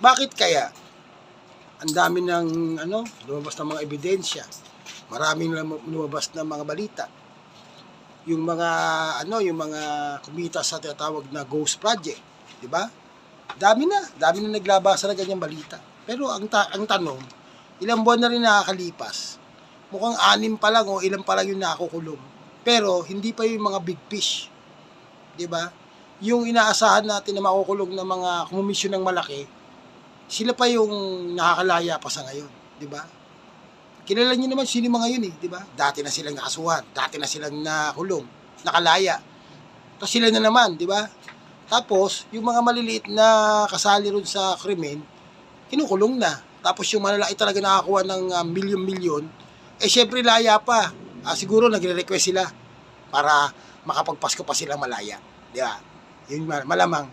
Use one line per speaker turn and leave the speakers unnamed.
Bakit kaya? Ang dami ng ano, lumabas ng mga ebidensya. Maraming lumabas na mga balita. Yung mga ano, yung mga kumita sa tinatawag na ghost project, 'di ba? Dami na, dami na naglabasa ng ganyang balita. Pero ang ta- ang tanong, ilang buwan na rin nakakalipas. Mukhang anim pa lang o ilan pa lang yung nakukulong. Pero hindi pa yung mga big fish. 'Di ba? Yung inaasahan natin na makukulong na mga kumomisyon ng malaki, sila pa yung nakakalaya pa sa ngayon, 'di ba? Kilala niyo naman sino mga yun eh, 'di ba? Dati na silang nakasuhan, dati na silang nakulong, nakalaya. Tapos sila na naman, 'di ba? Tapos, yung mga maliliit na kasali ron sa krimen, kinukulong na. Tapos yung malalaki talaga nakakuha ng ah, milyon-milyon, eh syempre laya pa. Ah, siguro nagre-request sila para makapagpasko pa sila malaya. Di ba? Yun ma- malamang.